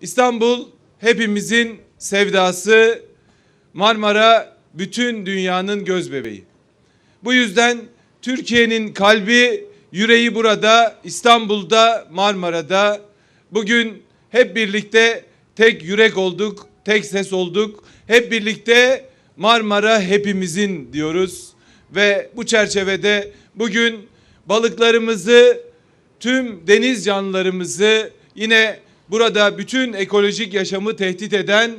İstanbul hepimizin sevdası, Marmara bütün dünyanın göz bebeği. Bu yüzden Türkiye'nin kalbi, yüreği burada, İstanbul'da, Marmara'da. Bugün hep birlikte tek yürek olduk, tek ses olduk. Hep birlikte Marmara hepimizin diyoruz. Ve bu çerçevede bugün balıklarımızı, tüm deniz canlılarımızı yine burada bütün ekolojik yaşamı tehdit eden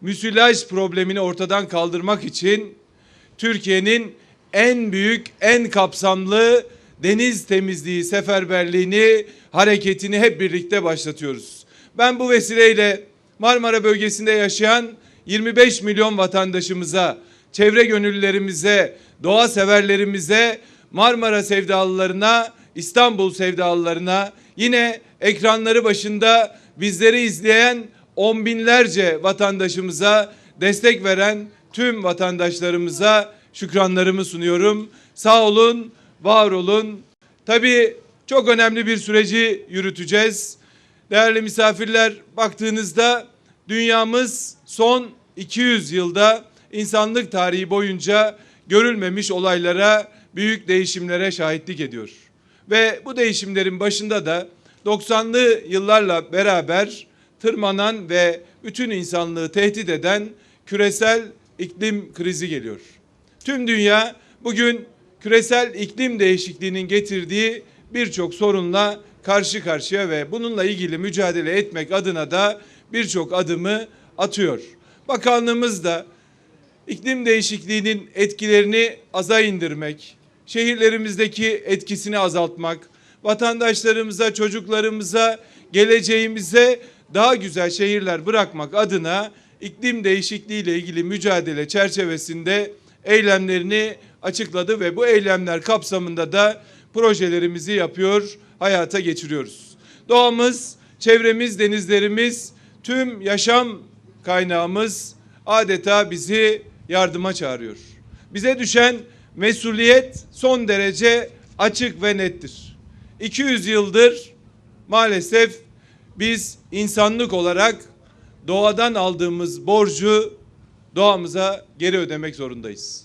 müsilaj problemini ortadan kaldırmak için Türkiye'nin en büyük, en kapsamlı deniz temizliği seferberliğini, hareketini hep birlikte başlatıyoruz. Ben bu vesileyle Marmara bölgesinde yaşayan 25 milyon vatandaşımıza, çevre gönüllülerimize, doğa severlerimize, Marmara sevdalılarına, İstanbul sevdalılarına, yine ekranları başında bizleri izleyen on binlerce vatandaşımıza, destek veren tüm vatandaşlarımıza şükranlarımı sunuyorum. Sağ olun, var olun. Tabii çok önemli bir süreci yürüteceğiz. Değerli misafirler, baktığınızda dünyamız son 200 yılda insanlık tarihi boyunca görülmemiş olaylara, büyük değişimlere şahitlik ediyor. Ve bu değişimlerin başında da 90'lı yıllarla beraber tırmanan ve bütün insanlığı tehdit eden küresel iklim krizi geliyor. Tüm dünya bugün küresel iklim değişikliğinin getirdiği birçok sorunla karşı karşıya ve bununla ilgili mücadele etmek adına da birçok adımı atıyor. Bakanlığımız da iklim değişikliğinin etkilerini aza indirmek, şehirlerimizdeki etkisini azaltmak, vatandaşlarımıza, çocuklarımıza, geleceğimize daha güzel şehirler bırakmak adına iklim değişikliği ile ilgili mücadele çerçevesinde eylemlerini açıkladı ve bu eylemler kapsamında da projelerimizi yapıyor, hayata geçiriyoruz. Doğamız, çevremiz, denizlerimiz, tüm yaşam kaynağımız adeta bizi yardıma çağırıyor. Bize düşen mesuliyet son derece açık ve nettir. 200 yıldır maalesef biz insanlık olarak doğadan aldığımız borcu doğamıza geri ödemek zorundayız.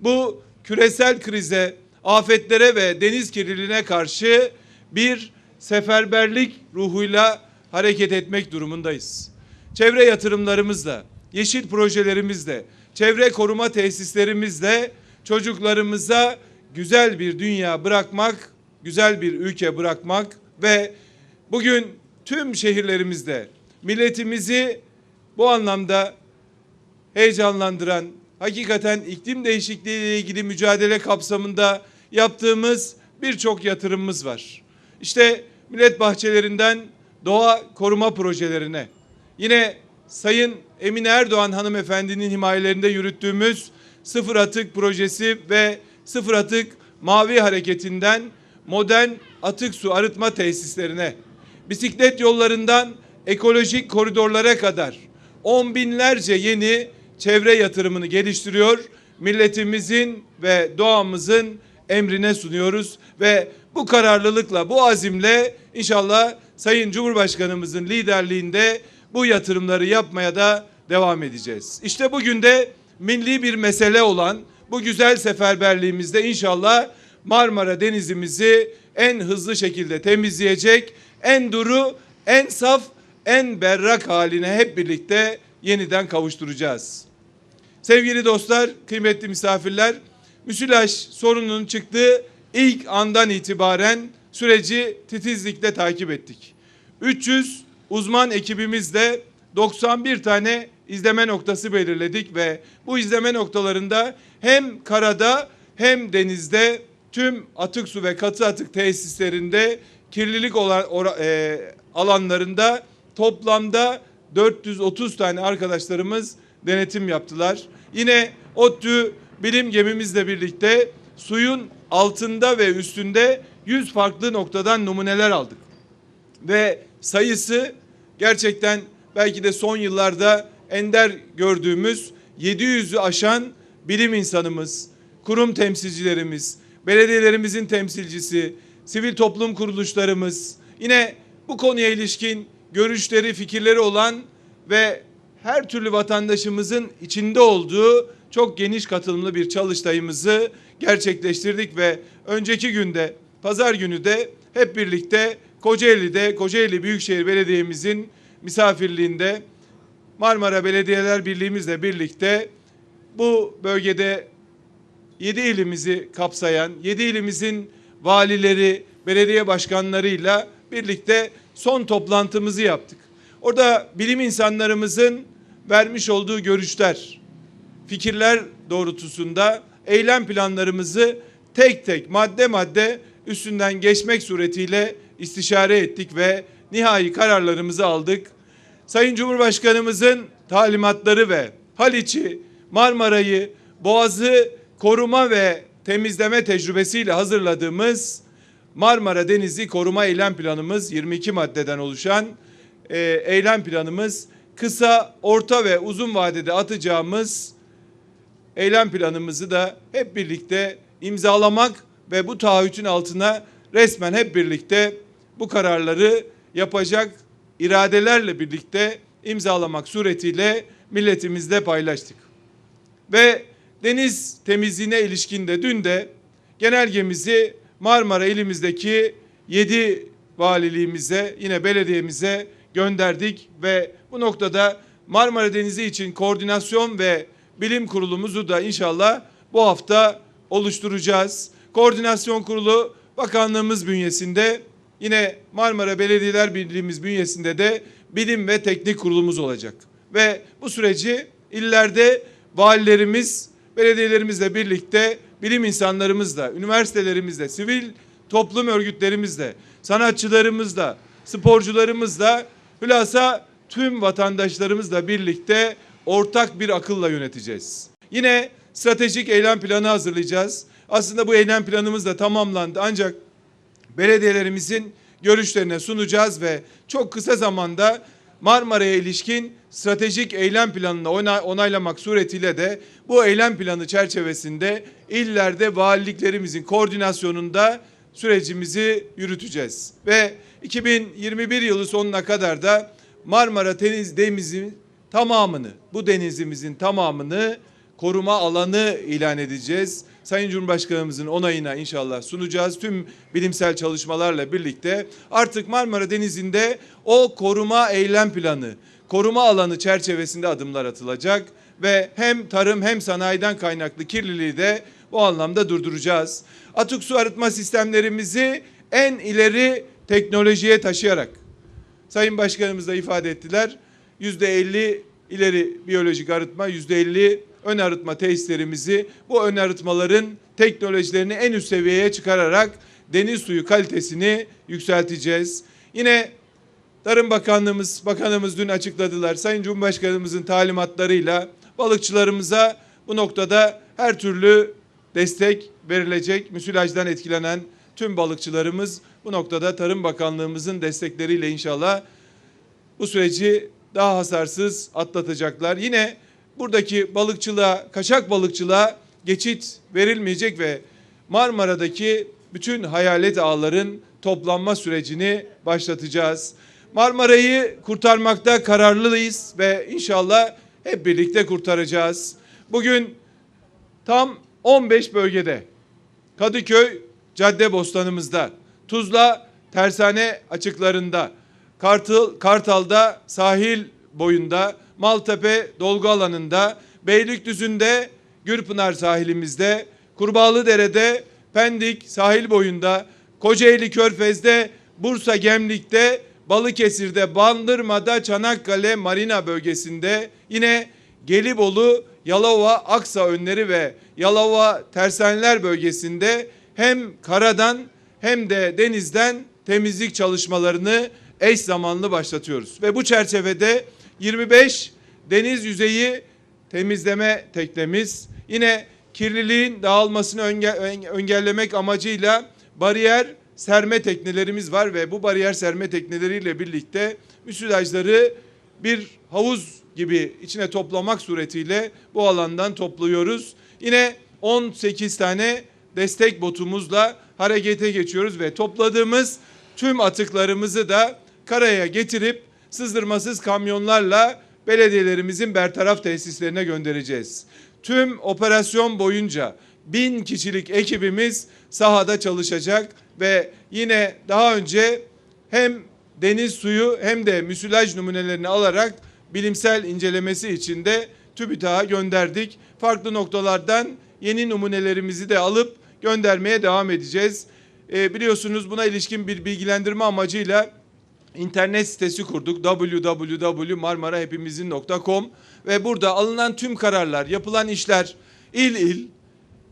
Bu küresel krize, afetlere ve deniz kirliliğine karşı bir seferberlik ruhuyla hareket etmek durumundayız. Çevre yatırımlarımızla, yeşil projelerimizle, çevre koruma tesislerimizle çocuklarımıza güzel bir dünya bırakmak, güzel bir ülke bırakmak ve bugün tüm şehirlerimizde milletimizi bu anlamda heyecanlandıran, hakikaten iklim değişikliği ile ilgili mücadele kapsamında yaptığımız birçok yatırımımız var. İşte millet bahçelerinden doğa koruma projelerine, yine Sayın Emine Erdoğan hanımefendinin himayelerinde yürüttüğümüz sıfır atık projesi ve sıfır atık mavi hareketinden modern atık su arıtma tesislerine, bisiklet yollarından ekolojik koridorlara kadar on binlerce yeni çevre yatırımını geliştiriyor. Milletimizin ve doğamızın emrine sunuyoruz ve bu kararlılıkla, bu azimle inşallah Sayın Cumhurbaşkanımızın liderliğinde bu yatırımları yapmaya da devam edeceğiz. İşte bugün de milli bir mesele olan bu güzel seferberliğimizde inşallah Marmara Denizimizi en hızlı şekilde temizleyecek, en duru, en saf, en berrak haline hep birlikte yeniden kavuşturacağız. Sevgili dostlar, kıymetli misafirler, müsilaj sorununun çıktığı ilk andan itibaren süreci titizlikle takip ettik. 300 uzman ekibimizle 91 tane izleme noktası belirledik ve bu izleme noktalarında hem karada hem denizde tüm atık su ve katı atık tesislerinde kirlilik olan ora- e, alanlarında toplamda 430 tane arkadaşlarımız denetim yaptılar. Yine ODTÜ bilim gemimizle birlikte suyun altında ve üstünde 100 farklı noktadan numuneler aldık. Ve sayısı gerçekten belki de son yıllarda ender gördüğümüz 700'ü aşan bilim insanımız, kurum temsilcilerimiz, belediyelerimizin temsilcisi, sivil toplum kuruluşlarımız, yine bu konuya ilişkin görüşleri, fikirleri olan ve her türlü vatandaşımızın içinde olduğu çok geniş katılımlı bir çalıştayımızı gerçekleştirdik ve önceki günde pazar günü de hep birlikte Kocaeli'de Kocaeli Büyükşehir Belediye'mizin misafirliğinde Marmara Belediyeler Birliği'mizle birlikte bu bölgede 7 ilimizi kapsayan 7 ilimizin valileri, belediye başkanlarıyla birlikte son toplantımızı yaptık. Orada bilim insanlarımızın vermiş olduğu görüşler, fikirler doğrultusunda eylem planlarımızı tek tek madde madde üstünden geçmek suretiyle istişare ettik ve nihai kararlarımızı aldık. Sayın Cumhurbaşkanımızın talimatları ve Haliç'i, Marmara'yı, Boğaz'ı koruma ve temizleme tecrübesiyle hazırladığımız Marmara Denizi Koruma Eylem Planımız 22 maddeden oluşan e, eylem planımız kısa, orta ve uzun vadede atacağımız eylem planımızı da hep birlikte imzalamak ve bu taahhütün altına resmen hep birlikte bu kararları yapacak iradelerle birlikte imzalamak suretiyle milletimizle paylaştık. Ve deniz temizliğine ilişkin de dün de genelgemizi Marmara ilimizdeki 7 valiliğimize yine belediyemize gönderdik ve bu noktada Marmara Denizi için koordinasyon ve bilim kurulumuzu da inşallah bu hafta oluşturacağız. Koordinasyon kurulu bakanlığımız bünyesinde yine Marmara Belediyeler Birliğimiz bünyesinde de bilim ve teknik kurulumuz olacak. Ve bu süreci illerde valilerimiz, belediyelerimizle birlikte bilim insanlarımızla, üniversitelerimizle, sivil toplum örgütlerimizle, sanatçılarımızla, sporcularımızla, hülasa tüm vatandaşlarımızla birlikte ortak bir akılla yöneteceğiz. Yine stratejik eylem planı hazırlayacağız. Aslında bu eylem planımız da tamamlandı ancak belediyelerimizin görüşlerine sunacağız ve çok kısa zamanda Marmara'ya ilişkin stratejik eylem planını ona- onaylamak suretiyle de bu eylem planı çerçevesinde illerde valiliklerimizin koordinasyonunda sürecimizi yürüteceğiz. Ve 2021 yılı sonuna kadar da Marmara Deniz Denizimizin tamamını, bu denizimizin tamamını koruma alanı ilan edeceğiz. Sayın Cumhurbaşkanımızın onayına inşallah sunacağız. Tüm bilimsel çalışmalarla birlikte artık Marmara Denizi'nde o koruma eylem planı, koruma alanı çerçevesinde adımlar atılacak ve hem tarım hem sanayiden kaynaklı kirliliği de bu anlamda durduracağız. Atık su arıtma sistemlerimizi en ileri teknolojiye taşıyarak Sayın Başkanımız da ifade ettiler. Yüzde elli ileri biyolojik arıtma, yüzde elli ön arıtma tesislerimizi bu ön arıtmaların teknolojilerini en üst seviyeye çıkararak deniz suyu kalitesini yükselteceğiz. Yine Tarım Bakanlığımız, bakanımız dün açıkladılar. Sayın Cumhurbaşkanımızın talimatlarıyla balıkçılarımıza bu noktada her türlü destek verilecek. Müsilajdan etkilenen tüm balıkçılarımız bu noktada Tarım Bakanlığımızın destekleriyle inşallah bu süreci daha hasarsız atlatacaklar. Yine buradaki balıkçılığa, kaçak balıkçılığa geçit verilmeyecek ve Marmara'daki bütün hayalet ağların toplanma sürecini başlatacağız. Marmara'yı kurtarmakta kararlıyız ve inşallah hep birlikte kurtaracağız. Bugün tam 15 bölgede Kadıköy Caddebostanımızda, Tuzla Tersane açıklarında, Kartal, Kartal'da sahil boyunda, Maltepe dolgu alanında, Beylikdüzü'nde Gürpınar sahilimizde, Kurbağalıdere'de, Pendik sahil boyunda, Kocaeli Körfez'de, Bursa Gemlik'te, Balıkesir'de, Bandırma'da, Çanakkale Marina bölgesinde, yine Gelibolu, Yalova, Aksa önleri ve Yalova Tersaneler bölgesinde hem karadan hem de denizden temizlik çalışmalarını eş zamanlı başlatıyoruz. Ve bu çerçevede 25 deniz yüzeyi temizleme teknemiz yine kirliliğin dağılmasını önge- engellemek amacıyla bariyer serme teknelerimiz var ve bu bariyer serme tekneleriyle birlikte müsilajları bir havuz gibi içine toplamak suretiyle bu alandan topluyoruz. Yine 18 tane destek botumuzla harekete geçiyoruz ve topladığımız tüm atıklarımızı da karaya getirip sızdırmasız kamyonlarla belediyelerimizin bertaraf tesislerine göndereceğiz. Tüm operasyon boyunca bin kişilik ekibimiz sahada çalışacak ve yine daha önce hem deniz suyu hem de müsilaj numunelerini alarak bilimsel incelemesi için de TÜBİTAK'a gönderdik. Farklı noktalardan yeni numunelerimizi de alıp göndermeye devam edeceğiz. Ee, biliyorsunuz buna ilişkin bir bilgilendirme amacıyla internet sitesi kurduk www.marmarahepimizin.com ve burada alınan tüm kararlar, yapılan işler il il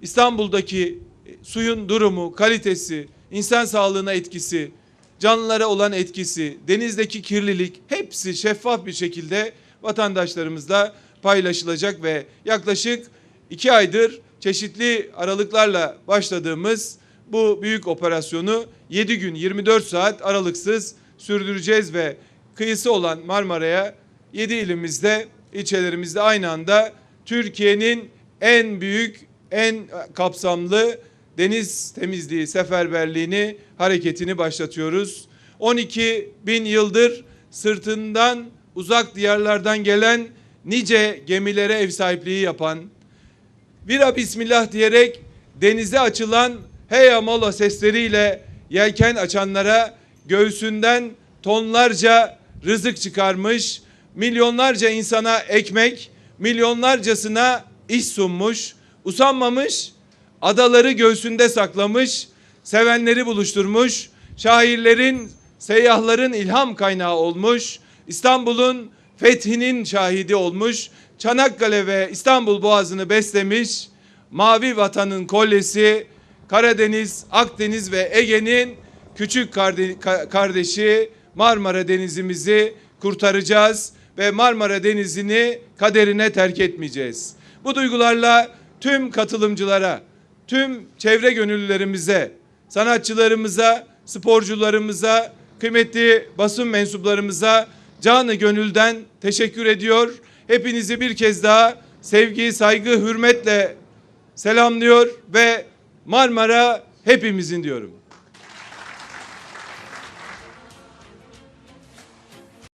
İstanbul'daki suyun durumu, kalitesi, insan sağlığına etkisi, canlılara olan etkisi, denizdeki kirlilik hepsi şeffaf bir şekilde vatandaşlarımızla paylaşılacak ve yaklaşık iki aydır çeşitli aralıklarla başladığımız bu büyük operasyonu 7 gün 24 saat aralıksız sürdüreceğiz ve kıyısı olan Marmara'ya 7 ilimizde, ilçelerimizde aynı anda Türkiye'nin en büyük, en kapsamlı deniz temizliği seferberliğini, hareketini başlatıyoruz. 12 bin yıldır sırtından uzak diyarlardan gelen nice gemilere ev sahipliği yapan, Vira Bismillah diyerek denize açılan heya mola sesleriyle yelken açanlara göğsünden tonlarca rızık çıkarmış, milyonlarca insana ekmek, milyonlarcasına iş sunmuş, usanmamış, adaları göğsünde saklamış, sevenleri buluşturmuş, şairlerin, seyyahların ilham kaynağı olmuş, İstanbul'un fethinin şahidi olmuş, Çanakkale ve İstanbul Boğazı'nı beslemiş, mavi vatanın kolyesi, Karadeniz, Akdeniz ve Ege'nin küçük karde- ka- kardeşi Marmara Denizimizi kurtaracağız ve Marmara Denizi'ni kaderine terk etmeyeceğiz. Bu duygularla tüm katılımcılara, tüm çevre gönüllülerimize, sanatçılarımıza, sporcularımıza, kıymetli basın mensuplarımıza canı gönülden teşekkür ediyor. Hepinizi bir kez daha sevgi, saygı, hürmetle selamlıyor ve Marmara hepimizin diyorum.